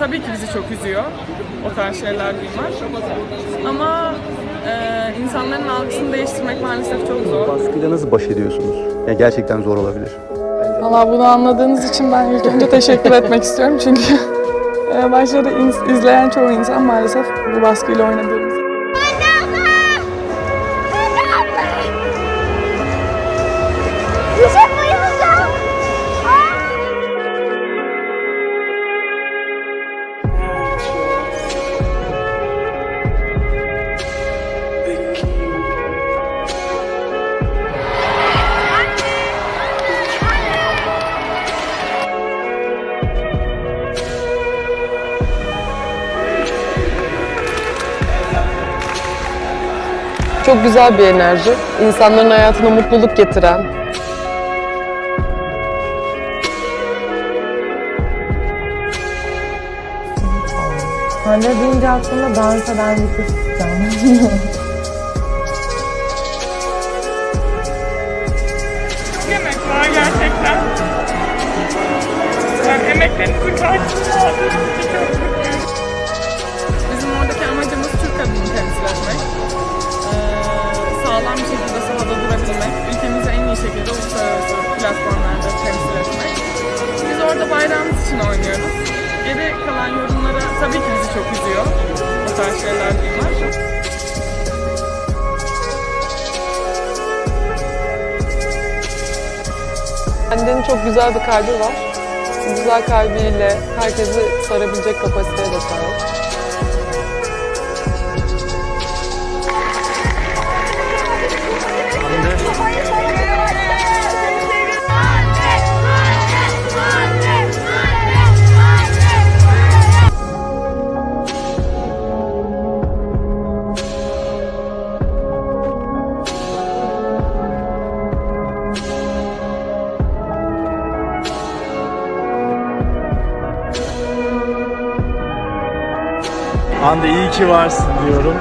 tabii ki bizi çok üzüyor o tarz şeyler duymak. Ama e, insanların algısını değiştirmek maalesef çok zor. Baskıyla nasıl baş ediyorsunuz? Yani gerçekten zor olabilir. Valla bunu anladığınız için ben ilk önce teşekkür etmek istiyorum çünkü e, başları in- izleyen çoğu insan maalesef bu baskıyla oynadığımız. Çok güzel bir enerji. İnsanların hayatına mutluluk getiren. Hande deyince aklımda dans eden bir kız canlanıyor. Yemek var gerçekten. Yani aldığınız için çok mutluyum. Bizim oradaki amacımız Türk kadını temsil etmek. Sağlam bir şekilde sahada durabilmek. Ülkemizi en iyi şekilde uluslararası platformlarda temsil etmek. Biz orada bayrağımız için oynuyoruz. Geri kalan yorumlara tabii ki bizi çok üzüyor. O tarz şeyler duymak. Hande'nin çok güzel bir kalbi var. Bu güzel kalbiyle herkesi sarabilecek kapasiteye de sahip. Hande iyi ki varsın diyorum.